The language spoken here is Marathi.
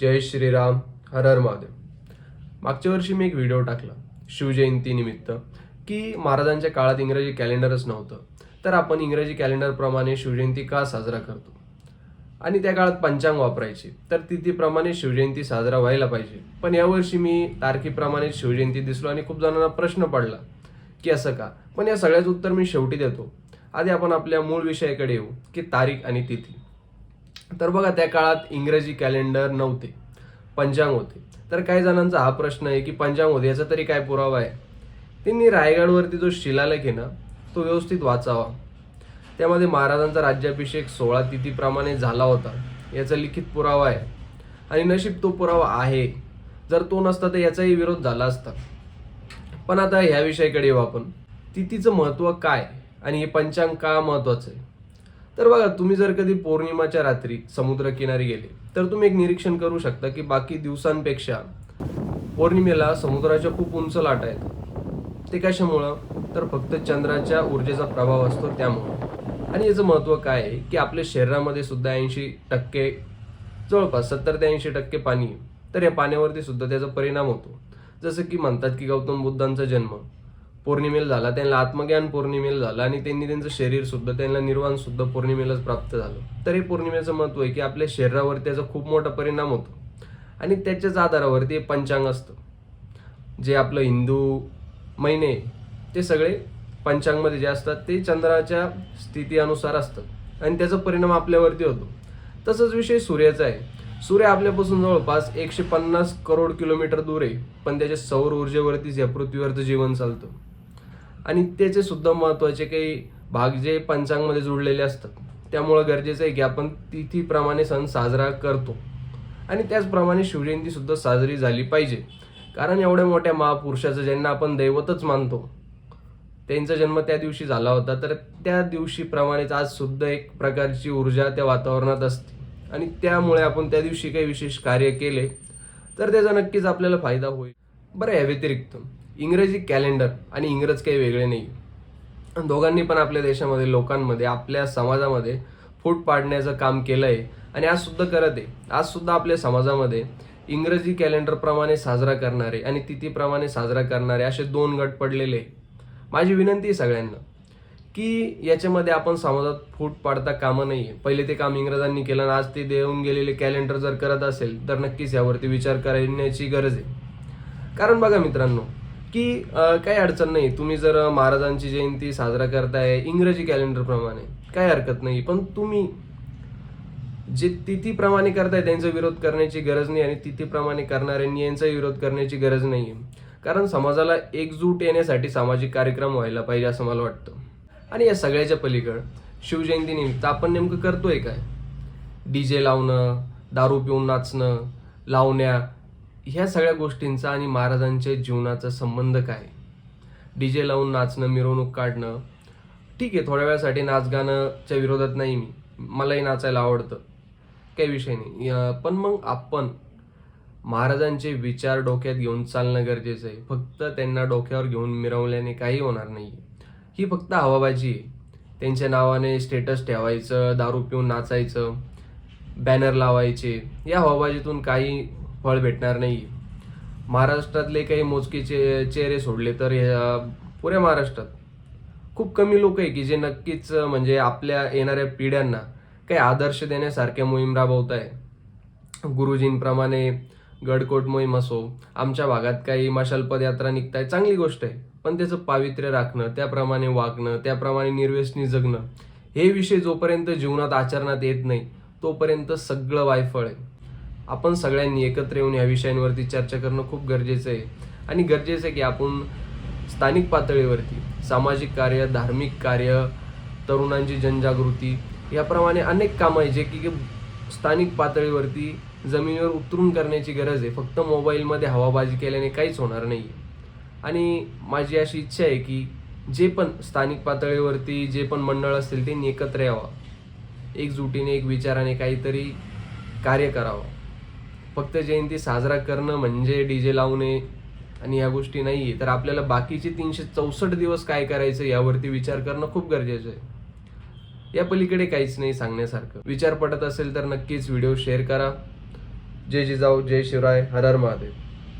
जय श्रीराम हर हर महादेव. मागच्या वर्षी मी एक व्हिडिओ टाकला शिवजयंतीनिमित्त की महाराजांच्या काळात इंग्रजी कॅलेंडरच नव्हतं. तर आपण इंग्रजी कॅलेंडरप्रमाणे शिवजयंती का साजरा करतो? आणि त्या काळात पंचांग वापरायचे तर तिथीप्रमाणे शिवजयंती साजरा व्हायला पाहिजे. पण यावर्षी मी तारखेप्रमाणे शिवजयंती दिसलो आणि खूप जणांना प्रश्न पडला की असं का? पण या सगळ्याचं उत्तर मी शेवटी देतो. आधी आपण आपल्या मूळ विषयाकडे येऊ की तारीख आणि तिथी. तर बघा त्या काळात इंग्रजी कॅलेंडर नव्हते. पंचांग होते. तर काही जणांचा हा प्रश्न आहे की पंचांग होते याचा तरी काय पुरावा आहे? त्यांनी रायगडवरती जो शिलालेख आहे ना तो व्यवस्थित वाचावा. त्यामध्ये महाराजांचा राज्याभिषेक सोळा तिथीप्रमाणे झाला होता. याचा लिखित पुरावा आहे. आणि नशीब तो पुरावा आहे. जर तो नसता तर याचाही विरोध झाला असता. पण आता ह्या विषयाकडे येऊ आपण. तिथीचं महत्त्व काय? आणि हे पंचांग का महत्त्वाचं आहे? तर बघा तुम्ही जर कधी पौर्णिमाच्या रात्री समुद्रकिनारी गेले तर तुम्ही एक निरीक्षण करू शकता की बाकी दिवसांपेक्षा पौर्णिमेला समुद्राच्या खूप उंच लाटा आहेत. ते कशामुळं? तर फक्त चंद्राच्या ऊर्जेचा प्रभाव असतो त्यामुळं. आणि याचं महत्त्व काय आहे? की आपल्या शरीरामध्ये सुद्धा ऐंशी टक्के जवळपास सत्तर ते ऐंशी टक्के पाणी तर या पाण्यावरती सुद्धा त्याचा परिणाम होतो. जसं की म्हणतात की गौतम बुद्धांचा जन्म. पौर्णिमेला झाला. त्यांना आत्मज्ञान पौर्णिमेला झालं आणि त्यांनी त्यांचं शरीर सुद्धा त्यांना निर्वाण सुद्धा पौर्णिमेलाच प्राप्त झालं. तर हे पौर्णिमेचं महत्त्व आहे की आपल्या शरीरावर त्याचा खूप मोठा परिणाम होतो. आणि त्याच्याच आधारावरती पंचांग असतं. जे आपलं हिंदू महिने ते सगळे पंचांगमध्ये जे असतात ते चंद्राच्या स्थिती अनुसार असतात. आणि त्याचा परिणाम आपल्यावरती होतो. तसंच विषय सूर्याचा आहे. सूर्य आपल्यापासून जवळपास एकशे पन्नास करोड किलोमीटर दूर आहे. पण त्याच्या सौर ऊर्जेवरतीच या पृथ्वीवरचं जीवन चालतं. आणि त्याचे सुद्धा महत्त्वाचे काही भाग जे पंचांगमध्ये जुळलेले असतात. त्यामुळं गरजेचं आहे की आपण तिथीप्रमाणे सण साजरा करतो. आणि त्याचप्रमाणे शिवजयंती सुद्धा साजरी झाली पाहिजे. कारण एवढ्या मोठ्या महापुरुषाचं ज्यांना आपण दैवतच मानतो त्यांचा जन्म त्या दिवशी झाला होता. तर त्या दिवशीप्रमाणेच आज सुद्धा एक प्रकारची ऊर्जा त्या वातावरणात असते. आणि त्यामुळे आपण त्या दिवशी काही विशेष कार्य केले तर त्याचा नक्कीच आपल्याला फायदा होईल. बरं या व्यतिरिक्त इंग्रजी कॅलेंडर आणि इंग्रज काही वेगळे नाही. दोघांनी पण आपल्या देशामध्ये लोकांमध्ये आपल्या समाजामध्ये फूट पाडण्याचं काम केलं आहे आणि आज सुद्धा करत आहे. आज सुद्धा आपल्या समाजामध्ये इंग्रजी कॅलेंडरप्रमाणे साजरा करणारे आणि तिथीप्रमाणे साजरा करणारे असे दोन गट पडलेले आहे. माझी विनंती आहे सगळ्यांना की याच्यामध्ये आपण समाजात फूट पाडता कामं नाही आहे. पहिले ते काम इंग्रजांनी केलं आणि आज ते देऊन गेलेले कॅलेंडर जर करत असेल तर नक्कीच यावरती विचार करण्याची गरज आहे. कारण बघा मित्रांनो की काही अडचण नाही. तुम्ही जर महाराजांची जयंती साजरा करताय इंग्रजी कॅलेंडरप्रमाणे काही हरकत नाही. पण तुम्ही जे तिथीप्रमाणे करताय त्यांचा विरोध करण्याची गरज नाही आणि तिथीप्रमाणे करणाऱ्यांनी यांचा विरोध करण्याची गरज नाही. कारण समाजाला एकजूट येण्यासाठी सामाजिक कार्यक्रम व्हायला पाहिजे असं मला वाटतं. आणि या सगळ्याच्या पलीकड शिवजयंती निमित्त आपण नेमकं करतोय काय? डी जे लावणं दारू पिऊन नाचणं लावण्या ह्या सगळ्या गोष्टींचा आणि महाराजांच्या जीवनाचा संबंध काय? डी जे लावून नाचणं मिरवणूक काढणं. ठीक आहे थोड्या वेळासाठी नाच गाणंच्या विरोधात नाही मी. मलाही नाचायला आवडतं. काही विषय नाही. पण मग आपण महाराजांचे विचार डोक्यात घेऊन चालणं गरजेचं आहे. फक्त त्यांना डोक्यावर घेऊन मिरवल्याने काही होणार नाही. ही फक्त हवाबाजी आहे. त्यांच्या नावाने स्टेटस ठेवायचं दारू पिऊन नाचायचं बॅनर लावायचे. या हवाबाजीतून काही फळ भेटणार नाही. महाराष्ट्रातले काही मोजकेचे चेहरे सोडले तर पुऱ्या महाराष्ट्रात खूप कमी लोक आहे की जे नक्कीच म्हणजे आपल्या येणाऱ्या पिढ्यांना काही आदर्श देण्यासारख्या मोहीम राबवत आहे. गुरुजींप्रमाणे गडकोट मोहीम असो आमच्या भागात काही मशाल पदयात्रा आहे चांगली गोष्ट आहे. पण त्याचं पावित्र्य राखणं त्याप्रमाणे वागणं त्याप्रमाणे निर्व्यसनी जगणं हे विषय जोपर्यंत जीवनात आचरणात येत नाही तोपर्यंत सगळं वायफळ आहे. आपण सगळ्यांनी एकत्र येऊन या विषयांवरती चर्चा करणं खूप गरजेचं आहे. आणि गरजेचं आहे की आपण स्थानिक पातळीवरती सामाजिक कार्य धार्मिक कार्य तरुणांची जनजागृती याप्रमाणे अनेक कामं आहे जे की स्थानिक पातळीवरती जमिनीवर उतरून करण्याची गरज आहे. फक्त मोबाईलमध्ये हवाबाजी केल्याने काहीच होणार नाही आणि माझी अशी इच्छा आहे की जे पण स्थानिक पातळीवरती जे पण मंडळ असतील त्यांनी एकत्र यावं. एकजुटीने एक विचाराने काहीतरी कार्य करावं. फक्त जयंती साजरा करणं म्हणजे डी जे लावणे आणि या गोष्टी नाही आहे तर आपल्याला बाकीचे तीनशे चौसष्ट दिवस काय करायचं यावरती विचार करणं खूप गरजेचं आहे. या पलीकडे काहीच नाही सांगण्यासारखं. विचार पडत असेल तर नक्कीच व्हिडिओ शेअर करा. जय जिजाऊ जय शिवराय हर हर महादेव.